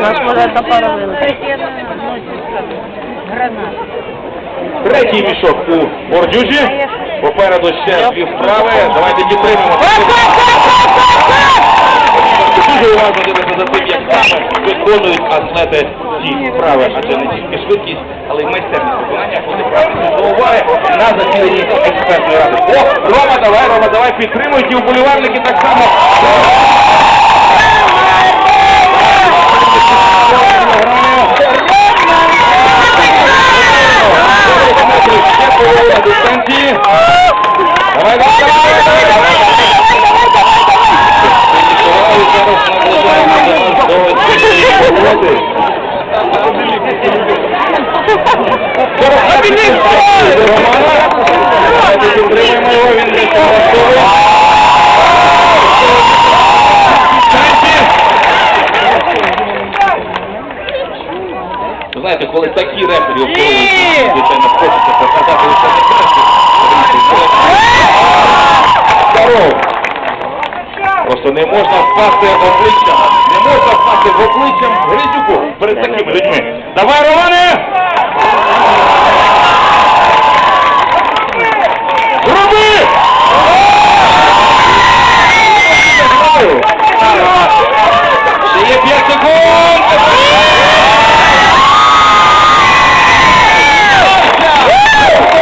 Нас може. Гранат. Третій мішок у бордюжі. Попереду ще дві вправи. Давайте підтримуємо. Дуже уважно дивитися за тим, саме виконують атлети ці вправи, адже не тільки швидкість, але й майстерність виконання буде працюють до уваги на засіданні експертної ради. О, Рома, давай, Рома, давай, підтримують і вболівальники так само. Ще половина дистанції. Давай, давай, давай, давай, давай. Ніколай зараз наближаємо до нас до цієї погоди. До Романа. Давайте його, він не. Ви Знаєте, коли такі репері обговорюють, звичайно, хочеться показати лише не краще. Просто не можна впасти обличчям, не можна впасти в обличчям Гризюку перед такими людьми. Давай, Романе!